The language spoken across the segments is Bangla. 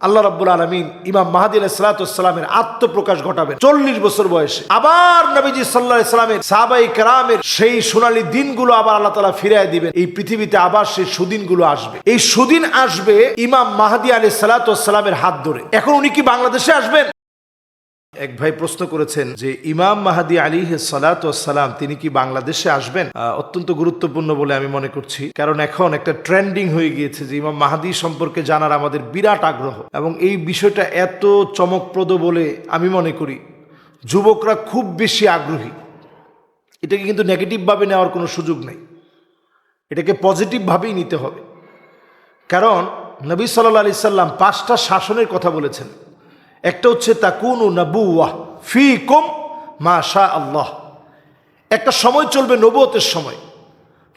আল্লাহ রাব্বুল আলমিন ইমাম মাহাদি সালাতামের আত্মপ্রকাশ ঘটাবেন। চল্লিশ বছর বয়সে। আবার নবীজি সাল্লাহ ইসলামের সাবাই কারামের সেই সোনালি দিনগুলো আবার আল্লাহ তালা ফিরাই দিবেন। এই পৃথিবীতে আবার সেই সুদিনগুলো আসবে। এই সুদিন আসবে ইমাম মাহাদি আলী সালাতামের হাত ধরে। এখন উনি কি বাংলাদেশে আসবেন? এক ভাই প্রশ্ন করেছেন যে, ইমাম মাহাদি আলী সালাম তিনি কি বাংলাদেশে আসবেন? অত্যন্ত গুরুত্বপূর্ণ বলে আমি মনে করছি। কারণ এখন একটা ট্রেন্ডিং হয়ে গিয়েছে যে, ইমাম মাহাদি সম্পর্কে জানার আমাদের বিরাট আগ্রহ। এবং এই বিষয়টা এত চমকপ্রদ বলে আমি মনে করি। যুবকরা খুব বেশি আগ্রহী। এটাকে কিন্তু নেগেটিভভাবে নেওয়ার কোনো সুযোগ নেই। এটাকে পজিটিভভাবেই নিতে হবে। কারণ নবী সাল্লা আলি সাল্লাম পাঁচটা শাসনের কথা বলেছেন। একটা হচ্ছে তাকুনু নাবুয়া ফি কুম মা শাহ আল্লাহ একটা সময় চলবে নবতের সময়।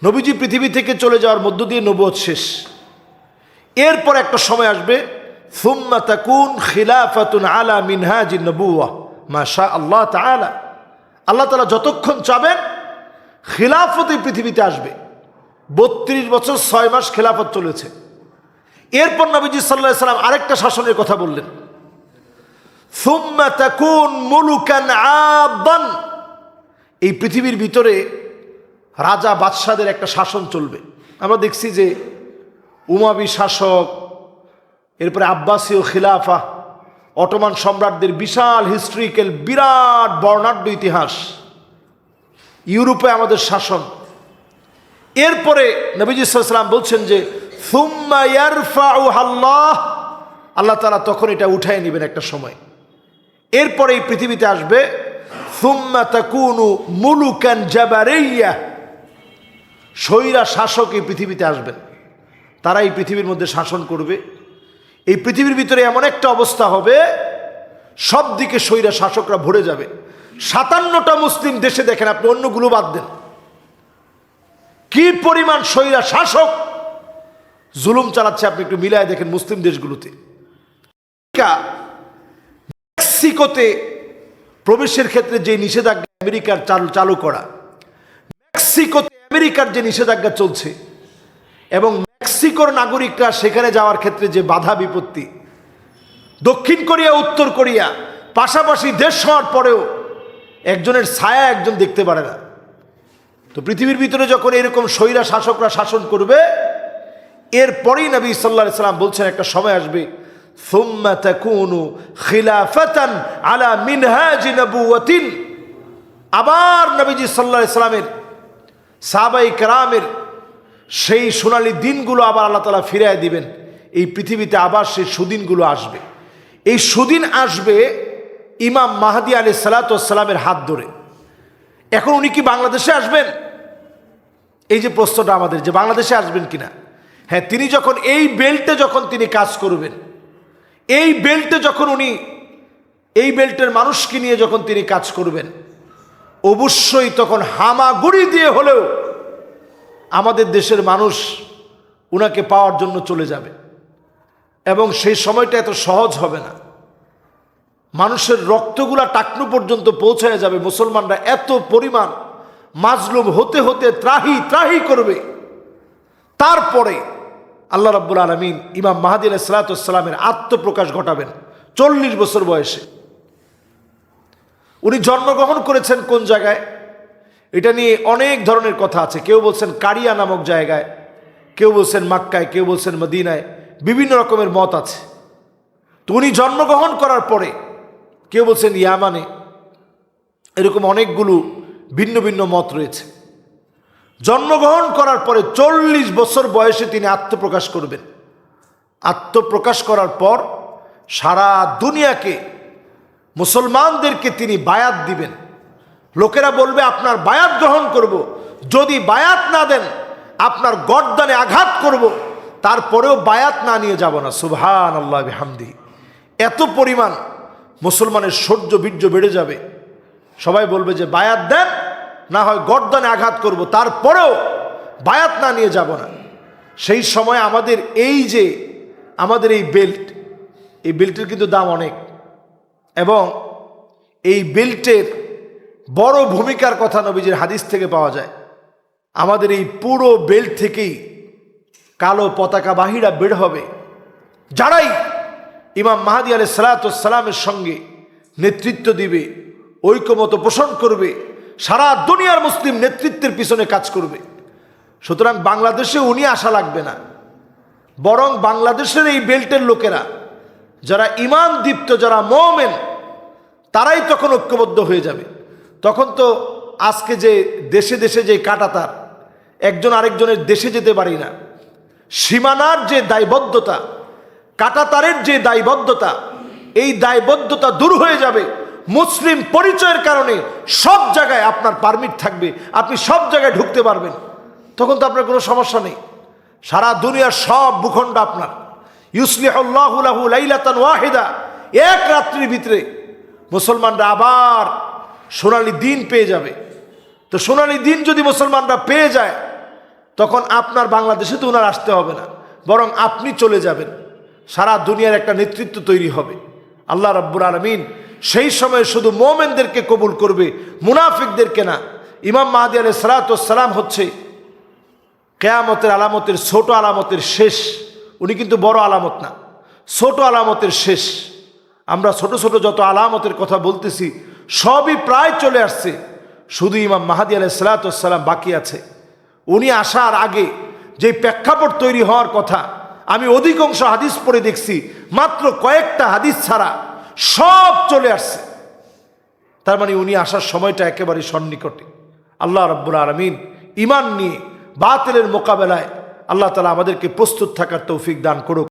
নবীজি পৃথিবী থেকে চলে যাওয়ার মধ্য দিয়ে নবত শেষ। এরপর একটা সময় আসবে, সুম্মা তাকুন খিলাফাতুন আলা মিনহাজি নবুয়া মা শাহ আল্লাহ তাআলা আল্লাহ তালা যতক্ষণ চাবেন খিলাফত এই পৃথিবীতে আসবে। বত্রিশ বছর ছয় মাস খেলাফত চলেছে। এরপর নবীজি সাল্লাহ সাল্লাম আরেকটা শাসনের কথা বললেন। এই পৃথিবীর ভিতরে রাজা বাদশাদের একটা শাসন চলবে। আমরা দেখছি যে উমাবি শাসক, এরপরে আব্বাসীয় খিলাফা, অটোমান সম্রাটদের বিশাল হিস্ট্রিক্যাল বিরাট বর্ণাঢ্য ইতিহাস। ইউরোপে আমাদের শাসন। এরপরে নবীজি সাল্লাম বলছেন যে আল্লাহ। আল্লাহ তালা তখন এটা উঠায় নেবেন একটা সময়। এরপরে এই পৃথিবীতে আসবে, সুম্মা তাকুনু মুলুকান জাবারেইয়া স্বৈরা শাসক এই পৃথিবীতে আসবেন তারা এই পৃথিবীর মধ্যে শাসন করবে। এই পৃথিবীর ভিতরে এমন একটা অবস্থা হবে, সব দিকে স্বৈরা শাসকরা ভরে যাবে। সাতান্নটা মুসলিম দেশে দেখেন, আপনি অন্যগুলো বাদ দেন। কি পরিমাণ স্বৈরা শাসক! জুলুম চালাচ্ছে, আপনি একটু মিলায় দেখেন মুসলিম দেশগুলোতে। মেক্সিকোতে প্রবেশের ক্ষেত্রে যে নিষেধাজ্ঞা আমেরিকার চালু চালু করা, মেক্সিকোতে আমেরিকার যে নিষেধাজ্ঞা চলছে এবং মেক্সিকোর নাগরিকরা সেখানে যাওয়ার ক্ষেত্রে যে বাধা বিপত্তি, দক্ষিণ কোরিয়া, উত্তর কোরিয়া, পাশাপাশি দেশ হওয়ার পরেও একজনের ছায়া একজন দেখতে পারে না। তো পৃথিবীর ভিতরে যখন এরকম স্বৈরা শাসকরা শাসন করবে, এরপরেই নবী সাল্লাহ সাল্লাম বলছেন একটা সময় আসবে ثم تكون خلافة على منهاج نبوة আবার নবীজি সাল্লাহ ইসলামের সাহাবাই কেরামের সেই সোনালী দিনগুলো আবার আল্লাহ তালা ফিরাই দিবেন এই পৃথিবীতে আবার সেই সুদিনগুলো আসবে এই সুদিন আসবে ইমাম মাহাদি আলী সালাতামের হাত ধরে এখন উনি কি বাংলাদেশে আসবেন এই যে প্রশ্নটা আমাদের যে বাংলাদেশে আসবেন কিনা হ্যাঁ তিনি যখন এই বেল্টে যখন তিনি কাজ করবেন এই বেল্টে যখন উনি, এই বেল্টের মানুষকে নিয়ে যখন তিনি কাজ করবেন, অবশ্যই তখন হামাগুড়ি দিয়ে হলেও আমাদের দেশের মানুষ উনাকে পাওয়ার জন্য চলে যাবে। এবং সেই সময়টা এত সহজ হবে না। মানুষের রক্তগুলা টাকনু পর্যন্ত পৌঁছায় যাবে, মুসলমানরা এত পরিমাণ মাজলুম হতে হতে ত্রাহি ত্রাহি করবে। তারপরে আল্লাহ রাব্বুল আলমিন ইমাম মাহাদি সালাতামের আত্মপ্রকাশ ঘটাবেন চল্লিশ বছর বয়সে। উনি জন্মগ্রহণ করেছেন কোন জায়গায়? এটা নিয়ে অনেক ধরনের কথা আছে। কেউ বলছেন কারিয়া নামক জায়গায়, কেউ বলছেন মাক্কায়, কেউ বলছেন মদিনায়, বিভিন্ন রকমের মত আছে। তো উনি জন্মগ্রহণ করার পরে কেউ বলছেন ইয়ামানে, এরকম অনেকগুলো ভিন্ন ভিন্ন মত রয়েছে। জন্মগ্রহণ করার পরে চল্লিশ বছর বয়সে তিনি আত্মপ্রকাশ করবেন। আত্মপ্রকাশ করার পর সারা দুনিয়াকে মুসলমানদেরকে তিনি বায়াত দিবেন। লোকেরা বলবে, আপনার বায়াত গ্রহণ করব। যদি বায়াত না দেন, আপনার গর্দানে আঘাত করব। তারপরেও বায়াত না নিয়ে যাব না। সুবহান আল্লাহ হামদি এত পরিমাণ মুসলমানের সহ্য বীর্য বেড়ে যাবে। সবাই বলবে যে, বায়াত দেন না হয় গর্দনে আঘাত করব, তারপরেও বায়াত না নিয়ে যাব না। সেই সময় আমাদের এই যে, আমাদের এই বেল্ট, এই বেল্টের কিন্তু দাম অনেক। এবং এই বেল্টের বড় ভূমিকার কথা নবীজির হাদিস থেকে পাওয়া যায়। আমাদের এই পুরো বেল্ট থেকেই কালো পতাকা বাহিরা বের হবে। যারাই ইমাম মাহাদি আলাই সালাতামের সঙ্গে নেতৃত্ব দিবে ঐকমত পোষণ করবে সারা দুনিয়ার মুসলিম নেতৃত্বের পিছনে কাজ করবে। সুতরাং বাংলাদেশে উনি আসা লাগবে না। বরং বাংলাদেশের এই বেল্টের লোকেরা, যারা ইমান দীপ্ত, যারা মোমেন, তারাই তখন ঐক্যবদ্ধ হয়ে যাবে। তখন তো আজকে যে দেশে দেশে যে কাটাতার একজন আরেকজনের দেশে যেতে পারি না। সীমানার যে দায়বদ্ধতা কাটাতারের যে দায়বদ্ধতা, এই দায়বদ্ধতা দূর হয়ে যাবে। মুসলিম পরিচয়ের কারণে সব জায়গায় আপনার পারমিট থাকবে। আপনি সব জায়গায় ঢুকতে পারবেন। তখন তো আপনার কোনো সমস্যা নেই। সারা দুনিয়ার সব ভূখণ্ড আপনার। ইউসলিহল্লাহুলাহু লাইলাতান ওয়াহিদা। এক রাত্রির ভিতরে মুসলমানরা আবার সোনালি দিন পেয়ে যাবে। তো সোনালি দিন যদি মুসলমানরা পেয়ে যায়, তখন আপনার বাংলাদেশে তো ওনার আসতে হবে না। বরং আপনি চলে যাবেন। সারা দুনিয়ার একটা নেতৃত্ব তৈরি হবে। আল্লাহ রব্বুর আলমিন সেই সময় শুধু মোমেনদেরকে কবুল করবে, মুনাফিকদেরকে না। ইমাম মাহাদি আলাই সালাতাম হচ্ছে কেয়ামতের আলামতের ছোট আলামতের শেষ। উনি কিন্তু বড় আলামত না, ছোট আলামতের শেষ। আমরা ছোট ছোট যত আলামতের কথা বলতেছি, সবই প্রায় চলে আসছে। শুধু ইমাম মাহাদি আলাই সালাতাম বাকি আছে। উনি আসার আগে যে প্রেক্ষাপট তৈরি হওয়ার কথা, আমি অধিকাংশ হাদিস পড়ে দেখছি, মাত্র কয়েকটা হাদিস ছাড়া সব চলে আসছে। তার মানে উনি আসার সময়টা একেবারে সন্নিকটে। আল্লাহ রব্বুল আলমিন ইমান নিয়ে বাতিলের মোকাবেলায় আল্লাহ তালা আমাদেরকে প্রস্তুত থাকার তৌফিক দান করুক।